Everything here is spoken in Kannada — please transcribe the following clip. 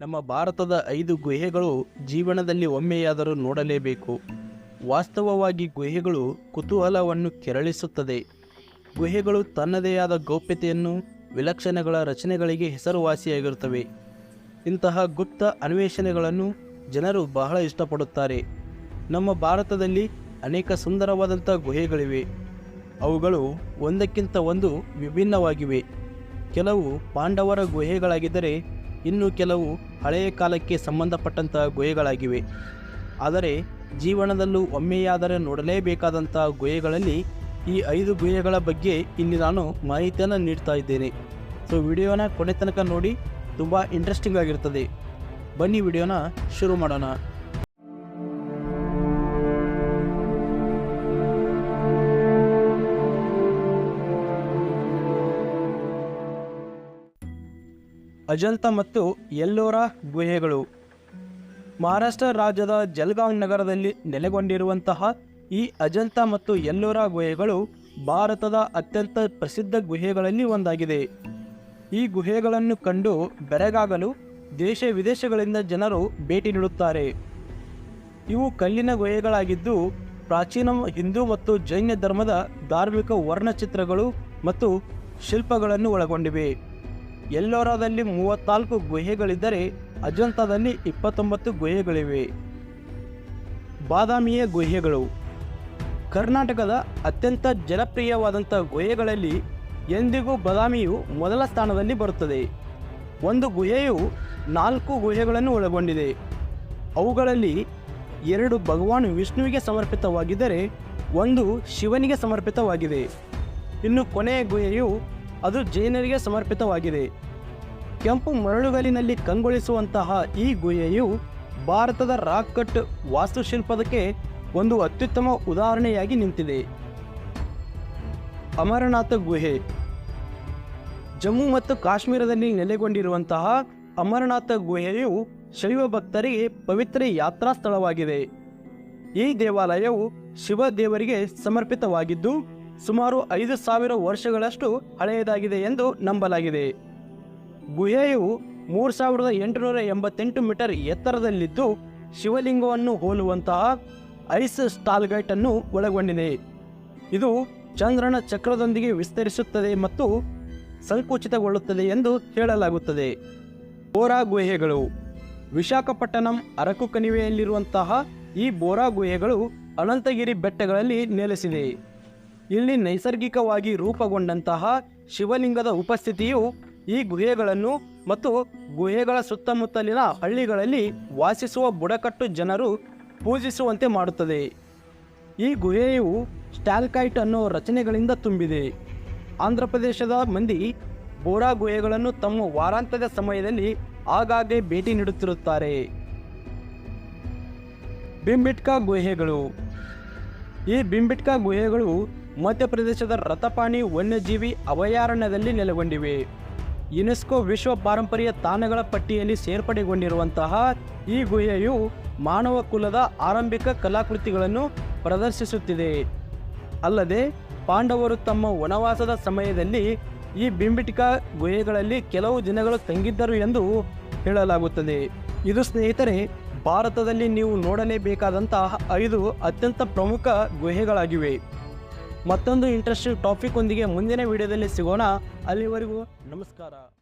ನಮ್ಮ ಭಾರತದ ಐದು ಗುಹೆಗಳು ಜೀವನದಲ್ಲಿ ಒಮ್ಮೆಯಾದರೂ ನೋಡಲೇಬೇಕು. ವಾಸ್ತವವಾಗಿ ಗುಹೆಗಳು ಕುತೂಹಲವನ್ನು ಕೆರಳಿಸುತ್ತದೆ. ಗುಹೆಗಳು ತನ್ನದೇ ಆದ ಗೌಪ್ಯತೆಯನ್ನು, ವಿಲಕ್ಷಣಗಳ ರಚನೆಗಳಿಗೆ ಹೆಸರುವಾಸಿಯಾಗಿರುತ್ತವೆ. ಇಂತಹ ಗುಪ್ತ ಅನ್ವೇಷಣೆಗಳನ್ನು ಜನರು ಬಹಳ ಇಷ್ಟಪಡುತ್ತಾರೆ. ನಮ್ಮ ಭಾರತದಲ್ಲಿ ಅನೇಕ ಸುಂದರವಾದಂಥ ಗುಹೆಗಳಿವೆ. ಅವುಗಳು ಒಂದಕ್ಕಿಂತ ಒಂದು ವಿಭಿನ್ನವಾಗಿವೆ. ಕೆಲವು ಪಾಂಡವರ ಗುಹೆಗಳಾಗಿದ್ದರೆ ಇನ್ನು ಕೆಲವು ಹಳೆಯ ಕಾಲಕ್ಕೆ ಸಂಬಂಧಪಟ್ಟಂತಹ ಗುಹೆಗಳಾಗಿವೆ. ಆದರೆ ಜೀವನದಲ್ಲೂ ಒಮ್ಮೆಯಾದರೆ ನೋಡಲೇಬೇಕಾದಂಥ ಗುಹೆಗಳಲ್ಲಿ ಈ ಐದು ಗುಹೆಗಳ ಬಗ್ಗೆ ಇಲ್ಲಿ ನಾನು ಮಾಹಿತಿಯನ್ನು ನೀಡ್ತಾ ಇದ್ದೇನೆ. ಸೊ ವಿಡಿಯೋನ ಕೊನೆ ತನಕ ನೋಡಿ, ತುಂಬ ಇಂಟ್ರೆಸ್ಟಿಂಗ್ ಆಗಿರ್ತದೆ. ಬನ್ನಿ, ವಿಡಿಯೋನ ಶುರು ಮಾಡೋಣ. ಅಜಂತ ಮತ್ತು ಎಲ್ಲೋರ ಗುಹೆಗಳು. ಮಹಾರಾಷ್ಟ್ರ ರಾಜ್ಯದ ಜಲ್ಗಾಂಗ್ ನಗರದಲ್ಲಿ ನೆಲೆಗೊಂಡಿರುವಂತಹ ಈ ಅಜಂತ ಮತ್ತು ಎಲ್ಲೋರ ಗುಹೆಗಳು ಭಾರತದ ಅತ್ಯಂತ ಪ್ರಸಿದ್ಧ ಗುಹೆಗಳಲ್ಲಿ ಒಂದಾಗಿದೆ. ಈ ಗುಹೆಗಳನ್ನು ಕಂಡು ಬೆರಗಾಗಲು ದೇಶ ವಿದೇಶಗಳಿಂದ ಜನರು ಭೇಟಿ ನೀಡುತ್ತಾರೆ. ಇವು ಕಲ್ಲಿನ ಗುಹೆಗಳಾಗಿದ್ದು ಪ್ರಾಚೀನ ಹಿಂದೂ ಮತ್ತು ಜೈನ ಧರ್ಮದ ಧಾರ್ಮಿಕ ವರ್ಣಚಿತ್ರಗಳು ಮತ್ತು ಶಿಲ್ಪಗಳನ್ನು ಒಳಗೊಂಡಿವೆ. ಎಲ್ಲೋರಾದಲ್ಲಿ ಮೂವತ್ನಾಲ್ಕು ಗುಹೆಗಳಿದ್ದರೆ ಅಜಂತಾದಲ್ಲಿ ಇಪ್ಪತ್ತೊಂಬತ್ತು ಗುಹೆಗಳಿವೆ. ಬಾದಾಮಿಯ ಗುಹೆಗಳು. ಕರ್ನಾಟಕದ ಅತ್ಯಂತ ಜನಪ್ರಿಯವಾದಂಥ ಗುಹೆಗಳಲ್ಲಿ ಎಂದಿಗೂ ಬಾದಾಮಿಯು ಮೊದಲ ಸ್ಥಾನದಲ್ಲಿ ಬರುತ್ತದೆ. ಒಂದು ಗುಹೆಯು ನಾಲ್ಕು ಗುಹೆಗಳನ್ನು ಒಳಗೊಂಡಿದೆ. ಅವುಗಳಲ್ಲಿ ಎರಡು ಭಗವಾನ್ ವಿಷ್ಣುವಿಗೆ ಸಮರ್ಪಿತವಾಗಿದ್ದರೆ ಒಂದು ಶಿವನಿಗೆ ಸಮರ್ಪಿತವಾಗಿದೆ. ಇನ್ನು ಕೊನೆಯ ಗುಹೆಯು ಅದು ಜೈನರಿಗೆ ಸಮರ್ಪಿತವಾಗಿದೆ. ಕೆಂಪು ಮರಳುಗಲ್ಲಿನಲ್ಲಿ ಕಂಗೊಳಿಸುವಂತಹ ಈ ಗುಹೆಯು ಭಾರತದ ರಾಕ್ ಕಟ್ ವಾಸ್ತುಶಿಲ್ಪದಕ್ಕೆ ಒಂದು ಅತ್ಯುತ್ತಮ ಉದಾಹರಣೆಯಾಗಿ ನಿಂತಿದೆ. ಅಮರನಾಥ ಗುಹೆ. ಜಮ್ಮು ಮತ್ತು ಕಾಶ್ಮೀರದಲ್ಲಿ ನೆಲೆಗೊಂಡಿರುವಂತಹ ಅಮರನಾಥ ಗುಹೆಯು ಶೈವ ಭಕ್ತರಿಗೆ ಪವಿತ್ರ ಯಾತ್ರಾ ಸ್ಥಳವಾಗಿದೆ. ಈ ದೇವಾಲಯವು ಶಿವ ದೇವರಿಗೆ ಸಮರ್ಪಿತವಾಗಿದ್ದು ಸುಮಾರು ಐದು ಸಾವಿರ ವರ್ಷಗಳಷ್ಟು ಹಳೆಯದಾಗಿದೆ ಎಂದು ನಂಬಲಾಗಿದೆ. ಗುಹೆಯು ಮೂರು ಸಾವಿರದ ಎಂಟುನೂರ ಎಂಬತ್ತೆಂಟು ಮೀಟರ್ ಎತ್ತರದಲ್ಲಿದ್ದು, ಶಿವಲಿಂಗವನ್ನು ಹೋಲುವಂತಹ ಐಸ್ ಸ್ಟಾಲ್ಗೈಟ್ ಅನ್ನು ಒಳಗೊಂಡಿದೆ. ಇದು ಚಂದ್ರನ ಚಕ್ರದೊಂದಿಗೆ ವಿಸ್ತರಿಸುತ್ತದೆ ಮತ್ತು ಸಂಕುಚಿತಗೊಳ್ಳುತ್ತದೆ ಎಂದು ಹೇಳಲಾಗುತ್ತದೆ. ಬೋರಾ ಗುಹೆಗಳು. ವಿಶಾಖಪಟ್ಟಣಂ ಅರಕು ಕಣಿವೆಯಲ್ಲಿರುವಂತಹ ಈ ಬೋರಾ ಗುಹೆಗಳು ಅನಂತಗಿರಿ ಬೆಟ್ಟಗಳಲ್ಲಿ ನೆಲೆಸಿದೆ. ಇಲ್ಲಿ ನೈಸರ್ಗಿಕವಾಗಿ ರೂಪುಗೊಂಡಂತಹ ಶಿವಲಿಂಗದ ಉಪಸ್ಥಿತಿಯು ಈ ಗುಹೆಗಳನ್ನು ಮತ್ತು ಗುಹೆಗಳ ಸುತ್ತಮುತ್ತಲಿನ ಹಳ್ಳಿಗಳಲ್ಲಿ ವಾಸಿಸುವ ಬುಡಕಟ್ಟು ಜನರು ಪೂಜಿಸುವಂತೆ ಮಾಡುತ್ತದೆ. ಈ ಗುಹೆಯು ಸ್ಟಾಲ್ಕೈಟ್ ಅನ್ನೋ ರಚನೆಗಳಿಂದ ತುಂಬಿದೆ. ಆಂಧ್ರ ಪ್ರದೇಶದ ಮಂದಿ ಬೋರಾ ಗುಹೆಗಳನ್ನು ತಮ್ಮ ವಾರಾಂತ್ಯದ ಸಮಯದಲ್ಲಿ ಆಗಾಗ್ಗೆ ಭೇಟಿ ನೀಡುತ್ತಿರುತ್ತಾರೆ. ಬಿಂಬಿಟ್ಕಾ ಗುಹೆಗಳು. ಈ ಬಿಂಬಿಟ್ಕಾ ಗುಹೆಗಳು ಮಧ್ಯಪ್ರದೇಶದ ರಥಪಾಣಿ ವನ್ಯಜೀವಿ ಅಭಯಾರಣ್ಯದಲ್ಲಿ ನೆಲೆಗೊಂಡಿವೆ. ಯುನೆಸ್ಕೋ ವಿಶ್ವ ಪಾರಂಪರ್ಯ ತಾಣಗಳ ಪಟ್ಟಿಯಲ್ಲಿ ಸೇರ್ಪಡೆಗೊಂಡಿರುವಂತಹ ಈ ಗುಹೆಯು ಮಾನವ ಕುಲದ ಆರಂಭಿಕ ಕಲಾಕೃತಿಗಳನ್ನು ಪ್ರದರ್ಶಿಸುತ್ತಿದೆ. ಅಲ್ಲದೆ, ಪಾಂಡವರು ತಮ್ಮ ವನವಾಸದ ಸಮಯದಲ್ಲಿ ಈ ಬಿಂಬಿಟಿಕಾ ಗುಹೆಗಳಲ್ಲಿ ಕೆಲವು ದಿನಗಳು ತಂಗಿದ್ದರು ಎಂದು ಹೇಳಲಾಗುತ್ತದೆ. ಇದು ಸ್ನೇಹಿತರೆ, ಭಾರತದಲ್ಲಿ ನೀವು ನೋಡಲೇಬೇಕಾದಂತಹ ಐದು ಅತ್ಯಂತ ಪ್ರಮುಖ ಗುಹೆಗಳಾಗಿವೆ. ಮತ್ತೊಂದು ಇಂಟ್ರೆಸ್ಟಿಂಗ್ ಟಾಪಿಕ್ ಒಂದಿಗೆ ಮುಂದಿನ ವಿಡಿಯೋದಲ್ಲಿ ಸಿಗೋಣ. ಅಲ್ಲಿವರೆಗೂ ನಮಸ್ಕಾರ.